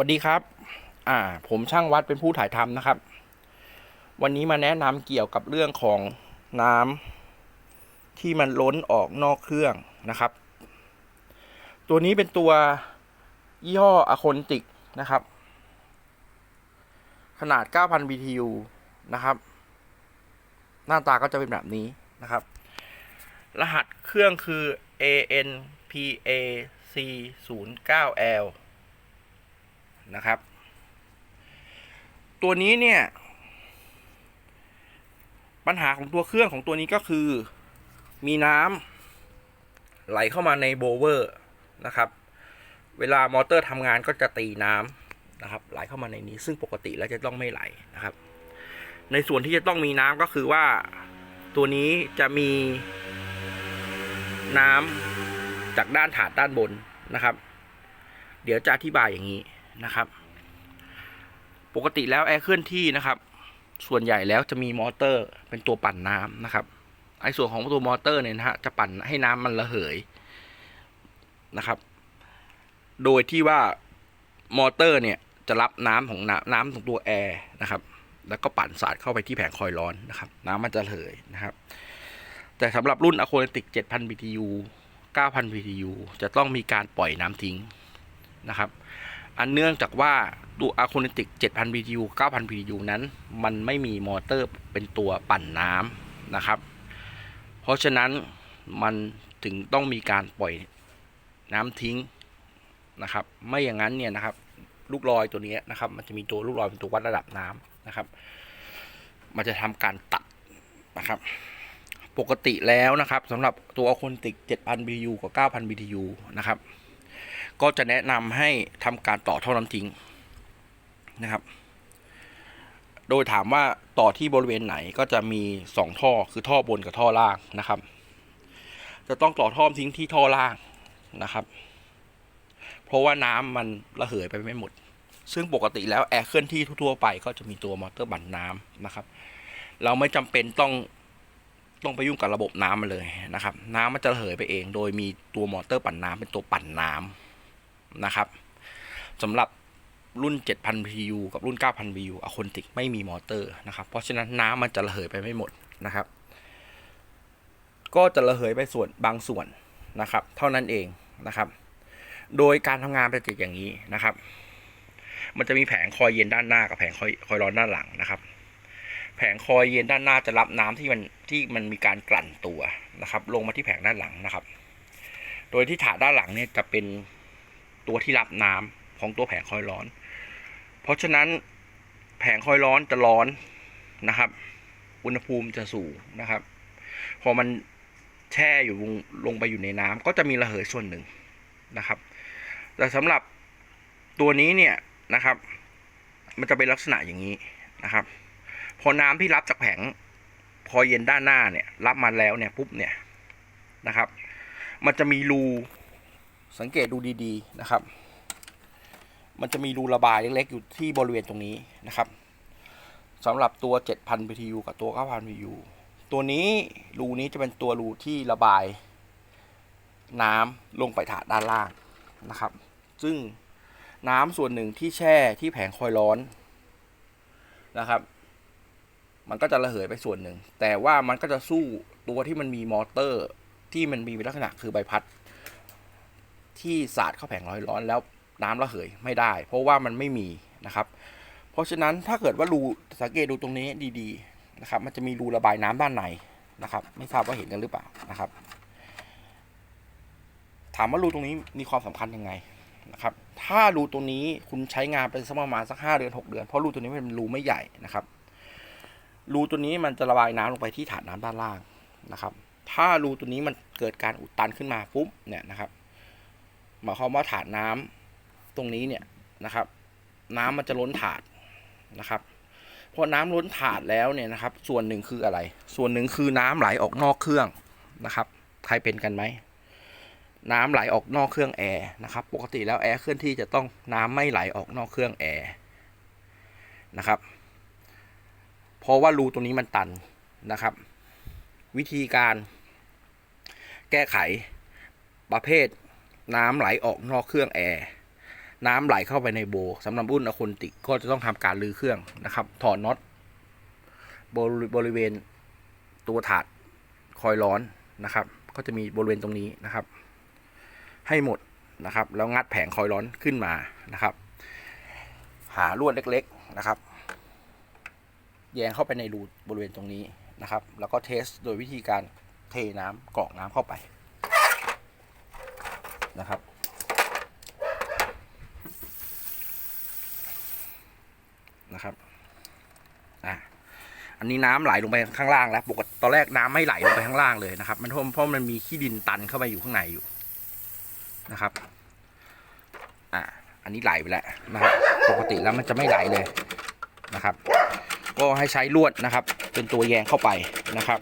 วัสดีครับ อ่า ผมช่างวัดเป็นผู้ถ่ายทำนะครับ วันนี้มาแนะนำเกี่ยวกับเรื่องของน้ำที่มันล้นออกนอกเครื่องนะครับ ตัวนี้เป็นตัวยี่ห้ออะคอนติกนะครับ ขนาด 9,000 BTU นะครับ หน้าตาก็จะเป็นแบบนี้นะครับ รหัสเครื่องคือ ANPAC 0 9 L นะครับ ตัวนี้เนี่ย ปัญหาของตัวเครื่องของตัวนี้ก็คือ มีน้ำไหลเข้ามาในโบเวอร์นะครับ เวลามอเตอร์ทำงานก็จะตีน้ำนะครับ ไหลเข้ามาในนี้ ซึ่งปกติแล้วจะต้องไม่ไหลนะครับ ในส่วนที่จะต้องมีน้ำก็คือว่าตัวนี้จะมีน้ำจากด้านถาดด้านบนนะครับ เดี๋ยวจะอธิบายอย่างนี้ นะครับ ปกติแล้วแอร์เคลื่อนที่นะครับ ส่วนใหญ่แล้วจะมีมอเตอร์เป็นตัวปั่นน้ำนะครับ ไอ้ส่วนของตัวมอเตอร์เนี่ยนะฮะจะปั่นให้น้ำมันระเหยนะครับ โดยที่ว่ามอเตอร์เนี่ยจะรับน้ำของน้ำน้ำของตัวแอร์นะครับ แล้วก็ปั่นสาดเข้าไปที่แผงคอยล์ร้อนนะครับ น้ำมันจะเหยนะครับ แต่สำหรับรุ่น a q u a t i c 7,000 BTU 9,000 BTU จะต้องมีการปล่อยน้ำทิ้งนะครับ อันเนื่องจากว่าตัวอะคูติก7,000 BTU 9,000 BTU นั้น มันไม่มีมอเตอร์เป็นตัวปั่นน้ำนะครับ เพราะฉะนั้นมันถึงต้องมีการปล่อยน้ำทิ้งนะครับ ไม่อย่างนั้นเนี่ยนะครับ ลูกลอยตัวนี้นะครับ มันจะมีตัวลูกลอยเป็นตัววัดระดับน้ำนะครับ มันจะทำการตัดนะครับ ปกติแล้วนะครับสำหรับตัวอะคูติก7,000 BTU กับ9,000 BTU นะครับ ก็จะแนะนำให้ทำการต่อท่อน้ำทิ้งนะครับ โดยถามว่าต่อที่บริเวณไหนก็จะมีสองท่อคือท่อบนกับท่อล่างนะครับ จะต้องต่อท่อทิ้งที่ท่อล่างนะครับ เพราะว่าน้ำมันระเหยไปไม่หมด ซึ่งปกติแล้วแอร์เคลื่อนที่ทั่วไปก็จะมีตัวมอเตอร์บั่นน้ำนะครับ เราไม่จำเป็นต้องต้องไปยุ่งกับระบบน้ำมันเลยนะครับ น้ำมันจะระเหยไปเอง โดยมีตัวมอเตอร์ปั่นน้ำเป็นตัวปั่นน้ำ นะครับสำหรับรุ่น 7,000 PU กับรุ่น 9,000 PU อะคอนติกไม่มีมอเตอร์นะครับ เพราะฉะนั้นน้ำมันจะระเหยไปไม่หมดนะครับ ก็จะระเหยไปส่วนบางส่วนนะครับ เท่านั้นเองนะครับ โดยการทำงานเป็นอย่างนี้นะครับ มันจะมีแผงคอยเย็นด้านหน้ากับแผงคอยคอยร้อนด้านหลังนะครับ แผงคอยเย็นด้านหน้าจะรับน้ำที่มันที่มันมีการกลั่นตัวนะครับ ลงมาที่แผงด้านหลังนะครับ โดยที่ถาดด้านหลังเนี่ยจะเป็น ตัวที่รับน้ำของตัวแผงคอยร้อน เพราะฉะนั้นแผงคอยร้อนจะร้อนนะครับ อุณหภูมิจะสูงนะครับ พอมันแช่อยู่ลงไปอยู่ในน้ำก็จะมีระเหยส่วนหนึ่งนะครับ แต่สำหรับตัวนี้เนี่ยนะครับ มันจะเป็นลักษณะอย่างนี้นะครับ พอน้ำที่รับจากแผงคอยเย็นด้านหน้าเนี่ย รับมาแล้วเนี่ยปุ๊บเนี่ยนะครับ มันจะมีรู สังเกตดูดีๆนะครับ มันจะมีรูระบายเล็กๆอยู่ที่บริเวณตรงนี้นะครับสำหรับตัว 7,000 BTU กับตัว 9,000 BTU ตัวนี้รูนี้จะเป็นตัวรูที่ระบายน้ำลงไปถาดด้านล่างนะครับ ซึ่งน้ำส่วนหนึ่งที่แช่ที่แผงคอยร้อนนะครับ มันก็จะระเหยไปส่วนหนึ่ง แต่ว่ามันก็จะสู้ตัวที่มันมีมอเตอร์ที่มันมีลักษณะคือใบพัด ที่สาดเข้าแผงร้อยร้อนแล้วน้ำระเหยไม่ได้ เพราะว่ามันไม่มีนะครับ เพราะฉะนั้นถ้าเกิดว่ารูสังเกตดูตรงนี้ดีๆนะครับ มันจะมีรูระบายน้ำด้านในนะครับ ไม่ทราบว่าเห็นกันหรือเปล่านะครับ ถามว่ารูตรงนี้มีความสำคัญยังไงนะครับ ถ้ารูตรงนี้คุณใช้งานไปสักประมาณสักห้าเดือนหกเดือน เพราะรูตัวนี้มันเป็นรูไม่ใหญ่นะครับ รูตัวนี้มันจะระบายน้ำลงไปที่ฐานน้ำด้านล่างนะครับ ถ้ารูตัวนี้มันเกิดการอุดตันขึ้นมาปุ๊บเนี่ยนะครับ หมายความว่าฐานน้ำตรงนี้เนี่ยนะครับ น้ำมันจะล้นถาดนะครับพอน้ำล้นถาดแล้วเนี่ยนะครับ ส่วนหนึ่งคืออะไร ส่วนหนึ่งคือน้ำไหลออกนอกเครื่องนะครับ ใครเป็นกันไหมน้ำไหลออกนอกเครื่องแอร์นะครับ ปกติแล้วแอร์เคลื่อนที่จะต้องน้ำไม่ไหลออกนอกเครื่องแอร์นะครับ เพราะว่ารูตรงนี้มันตันนะครับ วิธีการแก้ไขประเภท น้ำไหลออกนอกเครื่องแอร์น้ำไหลเข้าไปในโบสำหรับรุ่นอะคุณติกก็จะต้องทำการรื้อเครื่องนะครับ ถอดน็อตบริบริเวณตัวถาดคอยล์ร้อนนะครับ ก็จะมีบริเวณตรงนี้นะครับ ให้หมดนะครับ แล้วงัดแผงคอยล์ร้อนขึ้นมานะครับ หาลวดเล็กๆนะครับ แยงเข้าไปในรูบริเวณตรงนี้นะครับ แล้วก็เทสโดยวิธีการเทน้ำกรอกน้ำเข้าไป นะครับนะครับอะอันนี้น้ำไหลลงไปข้างล่างแล้วปกติตอนแรกน้ำไม่ไหลลงไปข้างล่างเลยนะครับ มันเพราะมันมีขี้ดินตันเข้าไปอยู่ข้างในอยู่นะครับ อะอันนี้ไหลไปแล้วนะครับ ปกติแล้วมันจะไม่ไหลเลยนะครับ ก็ให้ใช้ลวดนะครับ เป็นตัวแยงเข้าไปนะครับ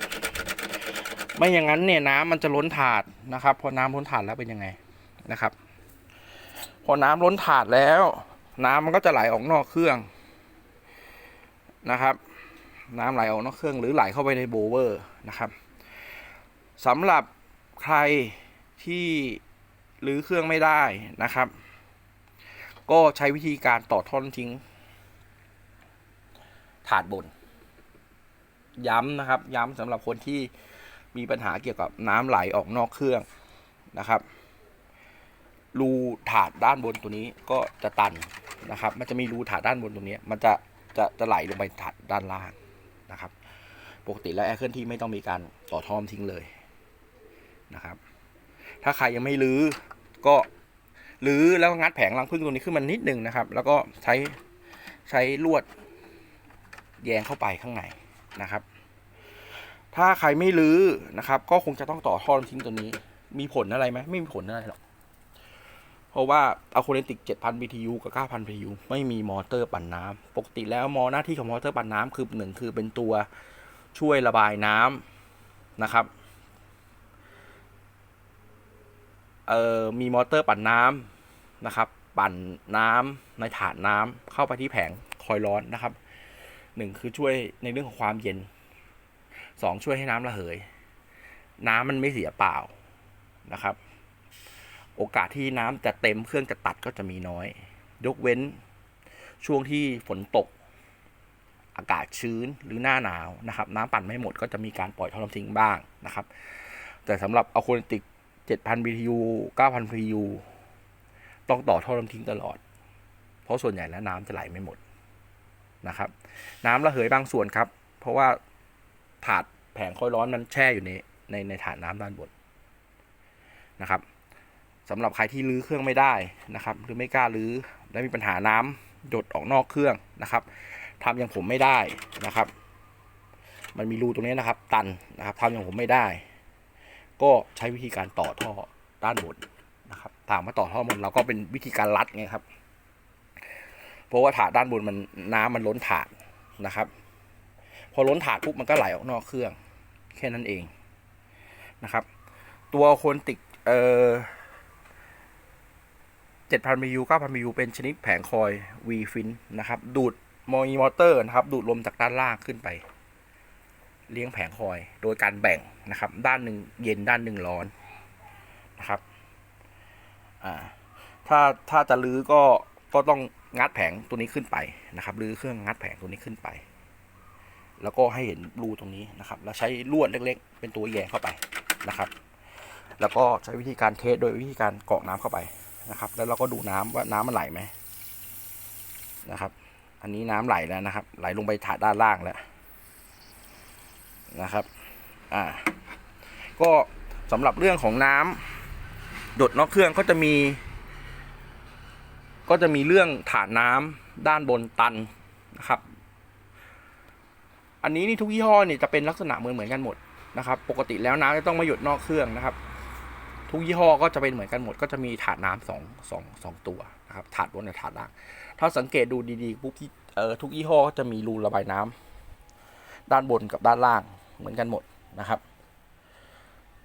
ไม่อย่างนั้นเนี่ยน้ำมันจะล้นถาดนะครับ พอน้ำล้นถาดแล้วเป็นยังไง นะครับ พอน้ำล้นถาดแล้ว น้ำมันก็จะไหลออกนอกเครื่องนะครับ น้ำไหลออกนอกเครื่องหรือไหลเข้าไปในโบเวอร์นะครับสำหรับใครที่รื้อเครื่องไม่ได้นะครับ ก็ใช้วิธีการต่อท่อนทิ้ง ถาดบน ย้ำนะครับ ย้ำสำหรับคนที่มีปัญหาเกี่ยวกับน้ำไหลออกนอกเครื่องนะครับ รูถาดด้านบนตัวนี้ก็จะตันนะครับ มันจะมีรูถาดด้านบนตรงนี้มันจะจะจะไหลลงไปถาดด้านล่างนะครับ ปกติแล้วแอร์เคลื่อนที่ไม่ต้องมีการต่อท่อมทิ้งเลยนะครับ ถ้าใครยังไม่รื้อก็รื้อแล้วงัดแผงรังพึ่งตัวนี้ขึ้นมานิดนึงนะครับ แล้วก็ใช้ใช้ลวดแยงเข้าไปข้างในนะครับ ถ้าใครไม่รื้อนะครับ ก็คงจะต้องต่อท่อทิ้งตัวนี้ มีผลอะไรไหมไม่มีผลอะไรหรอก เพราะว่าอะคูเ t ติก 7,000 BTU กับ 9,000 BTU ไม่มีมอเตอร์ปั่นน้ำปกติแล้วมอหน้าที่ของมอเตอร์ปั่นน้ำคือหนึ่งคือเป็นตัวช่วยระบายน้ำนะครับเอ่อมีมอเตอร์ปั่นน้ำนะครับ ปั่นน้ำในถาดน้ำเข้าไปที่แผงคอยล์ร้อนนะครับหนึ่งคือช่วยในเรื่องของความเย็นสองช่วยให้น้ำระเหย น้ำมันไม่เสียเปล่านะครับ โอกาสที่น้ำจะเต็มเครื่องจะตัดก็จะมีน้อย ยกเว้นช่วงที่ฝนตก อากาศชื้นหรือหน้าหนาวนะครับ น้ำปั่นไม่หมดก็จะมีการปล่อยท่อน้ำทิ้งบ้างนะครับ แต่สำหรับอะคูติก7,000 BTU 9,000 BTU ต้องต่อท่อน้ำทิ้งตลอด เพราะส่วนใหญ่แล้วน้ำจะไหลไม่หมดนะครับ น้ำระเหยบางส่วนครับ เพราะว่าถาดแผงคอยร้อนมันแช่อยู่ในในในถาดน้ำด้านบนนะครับ สำหรับใครที่รื้อเครื่องไม่ได้นะครับหรือไม่กล้ารื้อและมีปัญหาน้ำหยดออกนอกเครื่องนะครับทำอย่างผมไม่ได้นะครับ มันมีรูตรงนี้นะครับ ตันนะครับทำอย่างผมไม่ได้ ก็ใช้วิธีการต่อท่อด้านบนนะครับถามว่าต่อท่อบนเราก็เป็นวิธีการรัดไงครับ เพราะว่าถาดด้านบนมันน้ำมันล้นถาดนะครับ พอล้นถาดปุ๊บมันก็ไหลออกนอกเครื่อง แค่นั้นเองนะครับ ตัวคนติกเอ่อ 7,000 BU 9,000 BU เป็นชนิดแผงคอย V fin นะครับ ดูดมอมอเตอร์นะครับ ดูดลมจากด้านล่างขึ้นไป เลี้ยงแผงคอย โดยการแบ่งนะครับ ด้านหนึ่งเย็นด้านหนึ่งร้อนนะครับ อ่า ถ้าถ้าจะลื้อก็ก็ต้องงัดแผงตัวนี้ขึ้นไปนะครับลื้อเครื่องงัดแผงตัวนี้ขึ้นไป แล้วก็ให้เห็นรูตรงนี้นะครับ แล้วใช้ลวดเล็ก ๆ เป็นตัวแยงเข้าไปนะครับ แล้วก็ใช้วิธีการเทสโดยวิธีการกรอกน้ำเข้าไป นะครับ แล้วเราก็ดูน้ำว่าน้ำมันไหลไหมนะครับ อันนี้น้ำไหลแล้วนะครับ ไหลลงไปถาดด้านล่างแล้วนะครับ อ่า ก็สำหรับเรื่องของน้ำหยดนอกเครื่องก็จะมี ก็จะมีเรื่องถาดน้ำด้านบนตันนะครับ อันนี้นี่ทุกยี่ห้อเนี่ยจะเป็นลักษณะเหมือนเหมือนกันหมดนะครับ ปกติแล้วน้ำจะต้องมาหยดนอกเครื่องนะครับ ทุกยี่ห้อก็จะเป็นเหมือนกันหมด ก็จะมีถาดน้ำสองสองสองตัวนะครับถาดบนกับถาดล่าง ถ้าสังเกตดูดีๆปุ๊บเอ่อทุกยี่ห้อก็จะมีรูระบายน้ำด้านบนกับด้านล่างเหมือนกันหมดนะครับ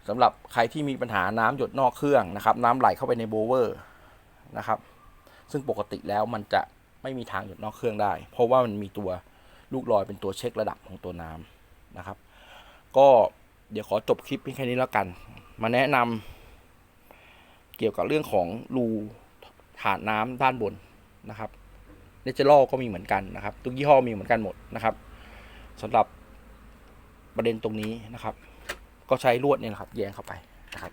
สำหรับใครที่มีปัญหาน้ำหยดนอกเครื่องนะครับ น้ำไหลเข้าไปในโบเวอร์นะครับ ซึ่งปกติแล้วมันจะไม่มีทางหยดนอกเครื่องได้ เพราะว่ามันมีตัวลูกลอยเป็นตัวเช็คระดับของตัวน้ำนะครับ ก็เดี๋ยวขอจบคลิปเพียงแค่นี้แล้วกัน มาแนะนำ เกี่ยวกับเรื่องของรูถถาดน้ำด้านบนนะครับเนเจอรัลก็มีเหมือนกันนะครับ ทุกยี่ห้อมีเหมือนกันหมดนะครับสำหรับประเด็นตรงนี้นะครับ ก็ใช้ลวดเนี่ยนะครับ แยงเข้าไปนะครับ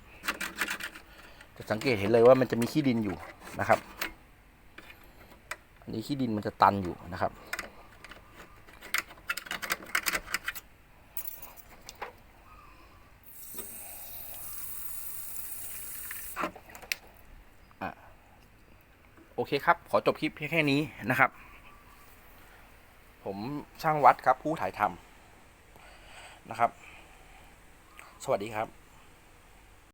จะสังเกตเห็นเลยว่ามันจะมีขี้ดินอยู่นะครับ อันนี้ขี้ดินมันจะตันอยู่นะครับ เคครับ ขอจบคลิปแค่นี้นะครับ ผมช่างวัดครับผู้ถ่ายทำนะครับ สวัสดีครับ